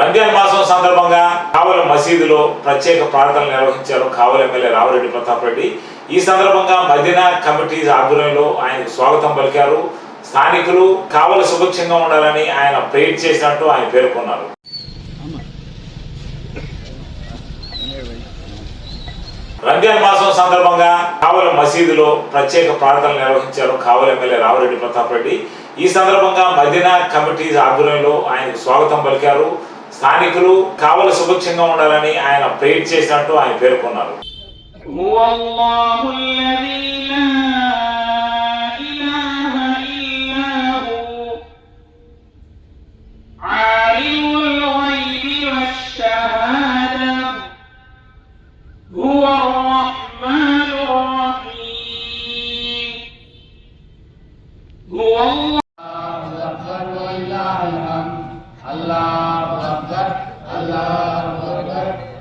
రంజాన్ మాసం సందర్భంగా కావల మసీదులో ప్రత్యేక ప్రార్థనలు నిర్వహించారు కావల ఎమ్మెల్యే రామరెడ్డి ప్రతాప్ రెడ్డి. ఈ సందర్భంగా మదీనా కమిటీ ఆధ్వర్యంలో ఆయనకు స్వాగతం పలికారు. స్థానికులు కావల సుభిక్షంగా ఉండాలని ఆయన ప్రేర్ చేసినట్టు ఆయన పేర్కొన్నారు. రంజాన్ మాసం సందర్భంగా కావల మసీదులో ప్రత్యేక ప్రార్థనలు నిర్వహించారు కావల ఎమ్మెల్యే రామరెడ్డి ప్రతాప్ రెడ్డి. ఈ సందర్భంగా మదీనా కమిటీ ఆధ్వర్యంలో ఆయనకు స్వాగతం పలికారు. స్థానికులు కావల సుభిక్షంగా ఉండాలని ఆయన ప్రేర్ చేసినట్టు ఆయన పేర్కొన్నారు. Allah. الله اكبر